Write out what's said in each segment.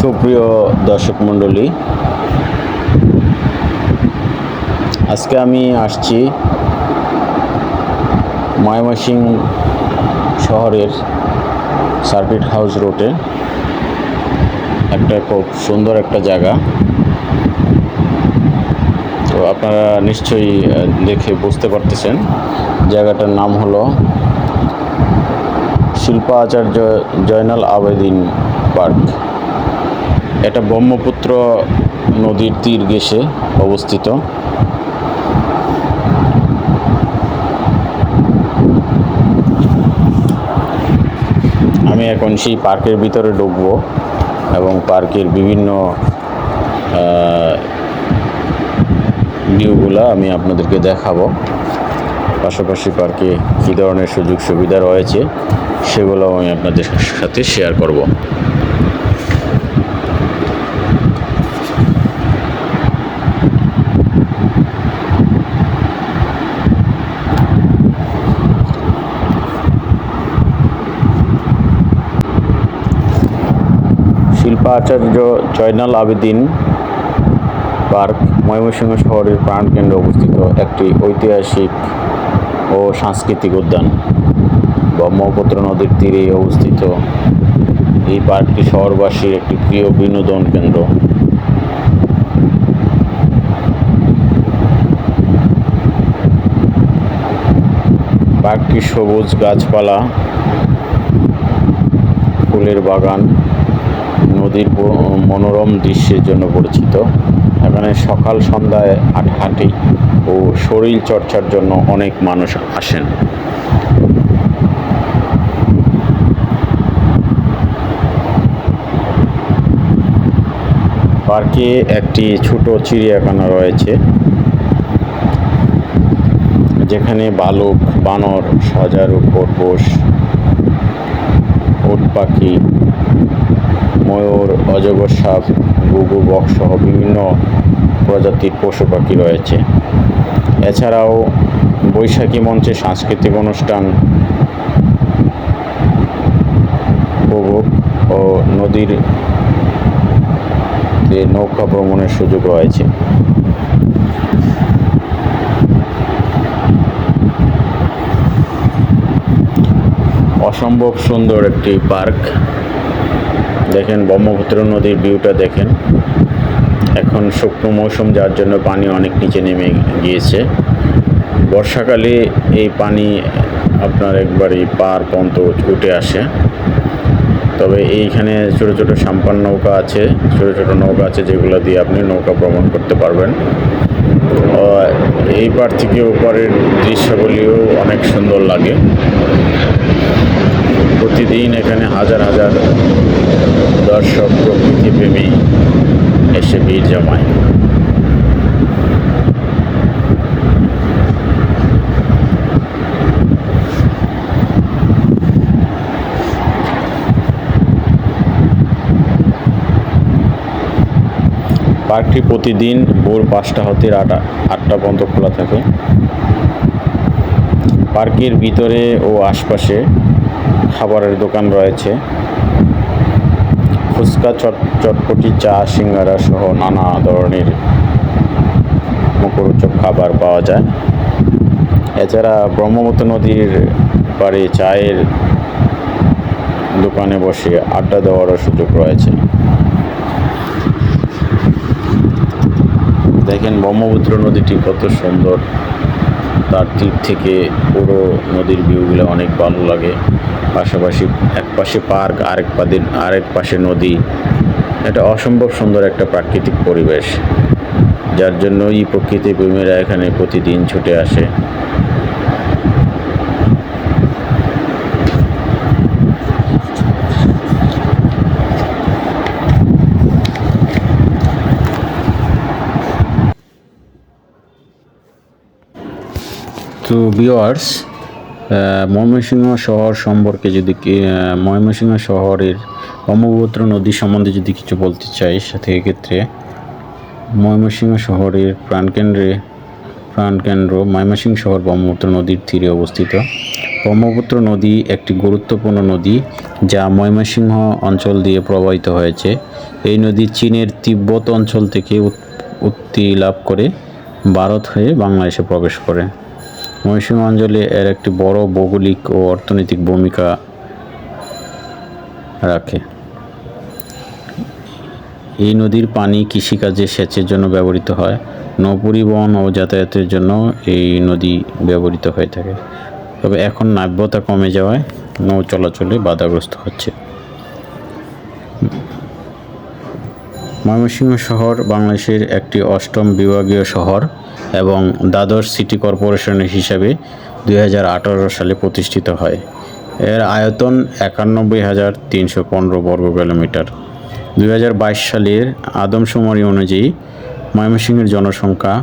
সুপ্রিয় দর্শক মণ্ডলী, আজকে আমি আসছি ময়মনসিং শহরের সার্কিট হাউস রোডে। একটা খুব সুন্দর একটা জায়গা। তো আপনারা নিশ্চয়ই দেখে বুঝতে পারতেছেন। জায়গাটার নাম হলো শিল্পা আচার্য জয়নাল আবেদিন পার্ক। এটা ব্রহ্মপুত্র নদীর তীর ঘেঁষে অবস্থিত। আমি এখন সেই পার্কের ভিতরে ঢুকবো এবং পার্কের বিভিন্ন ভিউগুলো আমি আপনাদেরকে দেখাবো। পাশাপাশি পার্কে কী ধরনের সুযোগ সুবিধা রয়েছে সেগুলো আমি আপনাদের সাথে শেয়ার করব। শিল্পা আচার্য জয়নাল আবেদিন পার্ক, ময়মনসিংহ শহরের প্রাণকেন্দ্রে অবস্থিত একটি ঐতিহাসিক ও সাংস্কৃতিক উদ্যান। ব্রহ্মপুত্র নদীর তীরে অবস্থিত। এই পার্কটি শহরবাসীর একটি প্রিয় বিনোদন কেন্দ্র। পার্কটি সবুজ গাছপালা, ফুলের বাগান নদীর মনোরম দৃশ্যের জন্য পরিচিত। এখানে সকাল সন্ধ্যায় হাঁটাহাঁটি ও শরীর চর্চার জন্য অনেক মানুষ আসেন। পার্কে একটি ছোট চিড়িয়াখানা রয়েছে, যেখানে বালক, বানর, সজারু, খরগোশ উট পাখি ময়ূর, অজগর সাপ, গুগু, বক সহ বিভিন্ন প্রজাতির পশু পাখি রয়েছে। এছাড়াও বৈশাখী মঞ্চে সাংস্কৃতিক অনুষ্ঠান উপভোগ ও নদীর নৌকা ভ্রমণের সুযোগ রয়েছে। অসম্ভব সুন্দর একটি পার্ক। দেখেন ব্রহ্মপুত্র নদীর ভিউটা দেখেন। এখন শুকনো মৌসুম, যার জন্য পানি অনেক নিচে নেমে গিয়েছে। বর্ষাকালে এই পানি আপনার একবারই পার পর্যন্ত উঠে আসে। তবে এইখানে ছোটো ছোটো সাম্পান নৌকা আছে। ছোটো ছোটো নৌকা আছে যেগুলো দিয়ে আপনি নৌকা ভ্রমণ করতে পারবেন। এই পার থেকে ওপারের দৃশ্যগুলিও অনেক সুন্দর লাগে। প্রতিদিন এখানে হাজার হাজার দর্শক প্রকৃতি প্রেমী এসে ভিড় জমায়। পার্কটি প্রতিদিন ভোর পাঁচটা হতে রাত আটটা পর্যন্ত খোলা থাকে। পার্কের ভিতরে ও আশপাশে খাবারের দোকান রয়েছে। ফুচকা, চট, চটপটি, চা, সিঙ্গারা সহ নানা ধরনের মুখরোচক খাবার পাওয়া যায়। এছাড়া ব্রহ্মপুত্র নদীর পাড়ে চায়ের দোকানে বসে আড্ডা দেওয়ারও সুযোগ রয়েছে। দেখেন ব্রহ্মপুত্র নদীটি কত সুন্দর। তার তীর থেকে পুরো নদীর ভিউগুলো অনেক ভালো লাগে। পাশাপাশি এক পাশে পার্ক, আরেক পাদিন আরেক পাশে নদী। এটা অসম্ভব সুন্দর একটা প্রাকৃতিক পরিবেশ, যার জন্য এই প্রকৃতি প্রেমীরা এখানে প্রতিদিন ছুটে আসে। তো ভিওয়ার্স ময়মনসিংহ শহর সম্পর্কে যদি ময়মনসিংহ শহরের ব্রহ্মপুত্র নদী সম্বন্ধে যদি কিছু বলতে চাই, সাথে এক্ষেত্রে ময়মনসিংহ শহরের প্রাণকেন্দ্রে, প্রাণকেন্দ্র ময়মনসিংহ শহর ব্রহ্মপুত্র নদীর তীরে অবস্থিত। ব্রহ্মপুত্র নদী একটি গুরুত্বপূর্ণ নদী, যা ময়মনসিংহ অঞ্চল দিয়ে প্রবাহিত হয়েছে। এই নদী চীনের তিব্বত অঞ্চল থেকে উৎপত্তি লাভ করে, ভারত হয়ে বাংলাদেশে প্রবেশ করে। ময়মনসিংহ অঞ্চলে এর একটি বড় ভৌগোলিক ও অর্থনৈতিক ভূমিকা রাখে। এই নদীর পানি কৃষিকাজে সেচের জন্য ব্যবহৃত হয়। নৌপরিবহন ও যাতায়াতের জন্য এই নদী ব্যবহৃত হয়ে থাকে। তবে এখন নাব্যতা কমে যাওয়ায় নৌ চলাচলে বাধাগ্রস্ত হচ্ছে। ময়মনসিংহ শহর বাংলাদেশের একটি অষ্টম বিভাগীয় শহর এবং দ্বাদশ সিটি কর্পোরেশনের হিসাবে দু হাজার আঠারো সালে প্রতিষ্ঠিত হয়। এর আয়তন একানব্বই হাজার তিনশো পনেরো বর্গ কিলোমিটার। দুই হাজার বাইশ সালের আদমশুমারি অনুযায়ী ময়মনসিংহের জনসংখ্যা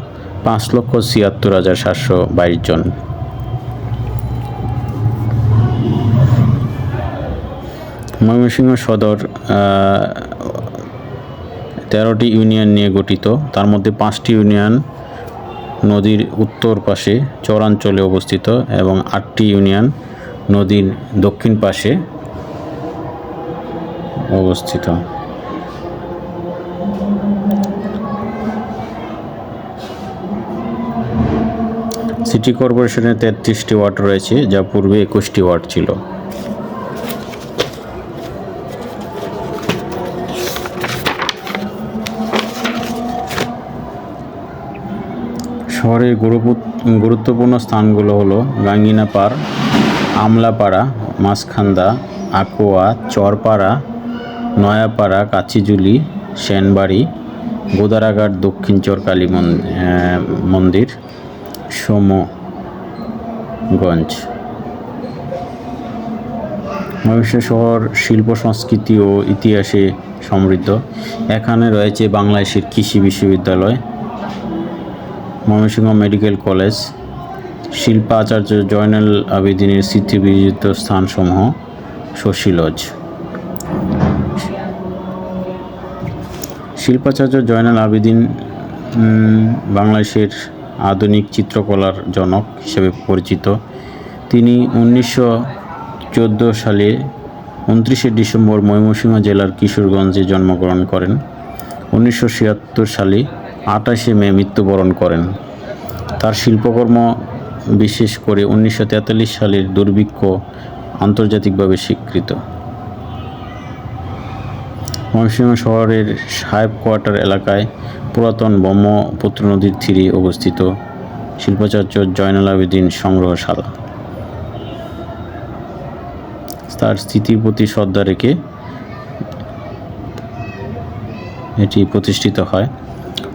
পাঁচ লক্ষ ছিয়াত্তর হাজার সাতশো বাইশ জন। ময়মনসিংহ সদর তেরোটি ইউনিয়ন নিয়ে গঠিত। তার মধ্যে পাঁচটি ইউনিয়ন নদীর উত্তর পাশে, চরাঞ্চলে অবস্থিত, এবং আটটি ইউনিয়ন নদীর দক্ষিণ পাশে অবস্থিত। সিটি কর্পোরেশনের তেত্রিশটি ওয়ার্ড রয়েছে, যা পূর্বে একুশটি ওয়ার্ড ছিল। শহরের গুরুত্বপূর্ণ স্থানগুলো হলো গাঙ্গিনা পার, আমলাপাড়া মাসখান্দা আকোয়া, চরপাড়া, নয়াপাড়া, কাচিজুলি, সেনবাড়ি, গোদারাঘাট, দক্ষিণ চরকালী মন- মন্দির, সোমগঞ্জ। ময়মনসিংহ শহর শিল্প, সংস্কৃতি ও ইতিহাসে সমৃদ্ধ। এখানে রয়েছে বাংলাদেশের কৃষি বিশ্ববিদ্যালয় ময়মনসিংহ মেডিকেল কলেজ, শিল্পাচার্য জয়নাল আবেদিনের স্মৃতি বিজিত স্থানসমূহ, শশী লজ। শিল্পাচার্য জয়নাল আবেদিন বাংলাদেশের আধুনিক চিত্রকলার জনক হিসেবে পরিচিত। তিনি উনিশশো চোদ্দ সালে উনত্রিশে ডিসেম্বর ময়মনসিংহ জেলার কিশোরগঞ্জে জন্মগ্রহণ করেন। উনিশশো ছিয়াত্তর সালে আঠাশে মে মৃত্যুবরণ করেন। তার শিল্পকর্ম বিশেষ করে উনিশশো তেতাল্লিশ সালের দুর্ভিক্ষ আন্তর্জাতিকভাবে স্বীকৃত। ময়মনসিংহ শহরের সাহেব কোয়ার্টার এলাকায় পুরাতন ব্রহ্মপুত্র নদীর তীরে অবস্থিত শিল্পাচার্য জয়নাল আবেদিন সংগ্রহশালা। তার স্থিতির প্রতি শ্রদ্ধা রেখে এটি প্রতিষ্ঠিত হয়।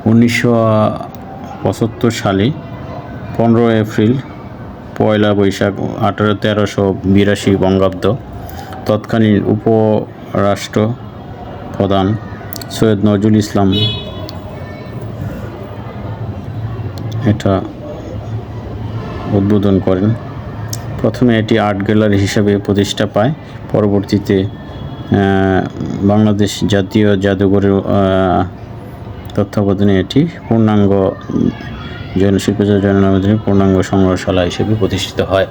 উনিশশো পঁচাত্তর সালে পনেরো এপ্রিল পয়লা বৈশাখ আঠারো তেরোশো বিরাশি বঙ্গাব্দ তৎকালীন উপরাষ্ট্র প্রধান সৈয়দ নজরুল ইসলাম এটা উদ্বোধন করেন। প্রথমে এটি আর্ট গ্যালারি হিসাবে প্রতিষ্ঠা পায়। পরবর্তীতে বাংলাদেশ জাতীয় জাদুঘরের তত্ত্বাবধানে এটি পূর্ণাঙ্গ জৈন শিল্পচার জৈন নামের পূর্ণাঙ্গ সংগ্রহশালা হিসেবে প্রতিষ্ঠিত হয়।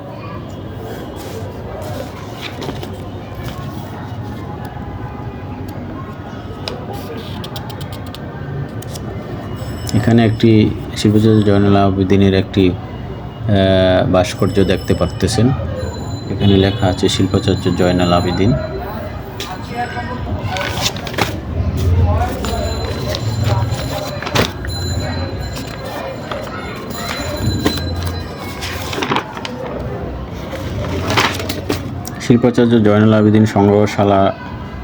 এখানে একটি শিল্পচার্য জয়নাল আবেদিনের একটি ভাস্কর্য দেখতে পারতেছেন। এখানে লেখা আছে শিল্পাচার্য জয়নাল আবেদিন। শিল্পাচার্য জয়নাল আবেদিন সংগ্রহশালা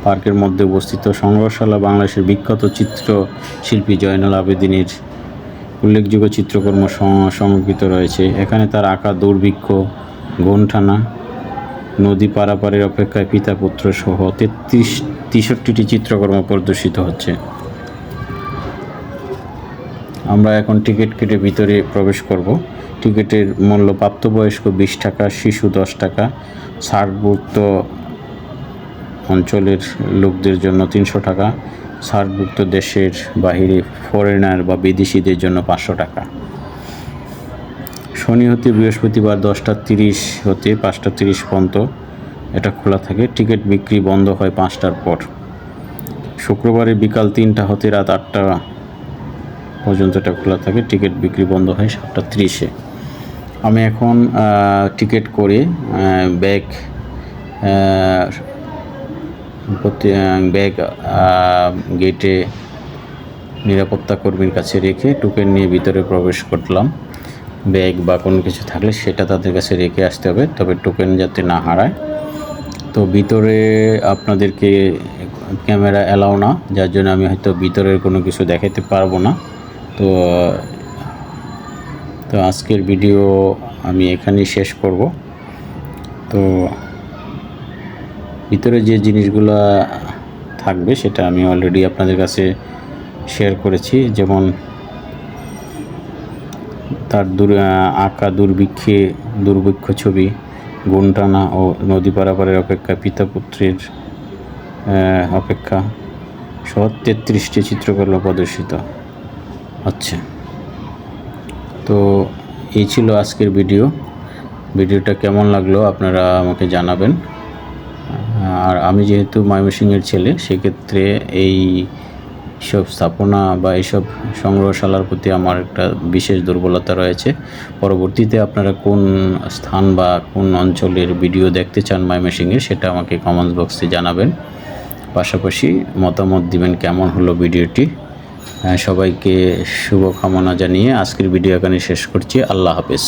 পার্কের মধ্যে অবস্থিত সংগ্রহশালা বাংলাদেশের বিখ্যাত চিত্রশিল্পী জয়নাল আবেদিনের উল্লেখযোগ্য চিত্রকর্ম সংরক্ষিত রয়েছে। এখানে তার আঁকা দুর্ভিক্ষ গনঠানা নদী পারাপারের অপেক্ষায় পিতা পুত্র সহ তেত্রিশ, তেষট্টিটি চিত্রকর্ম প্রদর্শিত হচ্ছে। আমরা এখন টিকিট কেটে ভিতরে প্রবেশ করব। টিকিটের মূল্য প্রাপ্তবয়স্ক বিশ টাকা, শিশু দশ টাকা। ছাড়ভুক্ত অঞ্চলের লোকদের জন্য তিনশো টাকা, ছাড়ভুক্ত দেশের বাহিরে ফরেনার বা বিদেশিদের জন্য পাঁচশো টাকা। শনি হতে বৃহস্পতিবার দশটা তিরিশ হতে পাঁচটা তিরিশ পর্যন্ত এটা খোলা থাকে। টিকিট বিক্রি বন্ধ হয় পাঁচটার পর। শুক্রবারে বিকাল তিনটা হতে রাত আটটা পর্যন্ত এটা খোলা থাকে। টিকিট বিক্রি বন্ধ হয় সাতটা তিরিশে। আমি এখন টিকিট করে ব্যাগ ব্যাগ গেটে নিরাপত্তা কর্মীর কাছে রেখে টোকেন নিয়ে ভিতরে প্রবেশ করলাম। ব্যাগ বা কোনো কিছু থাকলে সেটা তাদের কাছে রেখে আসতে হবে, তবে টোকেন যাতে না হারায়। তো ভিতরে আপনাদেরকে ক্যামেরা অ্যালাও না, যার জন্য আমি হয়তো ভিতরের কোনো কিছু দেখাতে পারব না। তো তো আজকের ভিডিও আমি এখানেই শেষ করব। তো ভিতরে যে জিনিসগুলো থাকবে সেটা আমি অলরেডি আপনাদের কাছে শেয়ার করেছি। যেমন তার দূর আঁকা দুর্ভিক্ষে দুর্ভিক্ষ ছবি, গুণটানা ও নদী পারাপারের অপেক্ষা পিতা পুত্রের অপেক্ষা, সহ তেত্রিশটি চিত্রকলা প্রদর্শিত। হচ্ছে তো এই ছিল আজকের ভিডিও। ভিডিওটা কেমন লাগল আপনারা আমাকে জানাবেন। আর আমি যেহেতু ময়মনসিংহের ছেলে, সেক্ষেত্রে এই সব স্থাপনা বা এইসব সংগ্রহশালার প্রতি আমার একটা বিশেষ দুর্বলতা রয়েছে। পরবর্তীতে আপনারা কোন স্থান বা কোন অঞ্চলের ভিডিও দেখতে চান ময়মনসিংহের সেটা আমাকে কমেন্টস বক্সে জানাবেন। পাশাপাশি মতামত দিবেন কেমন হলো ভিডিওটি। সবাইকে শুভকামনা জানিয়ে আজকের ভিডিও এখানে শেষ করছি। আল্লাহ হাফেজ।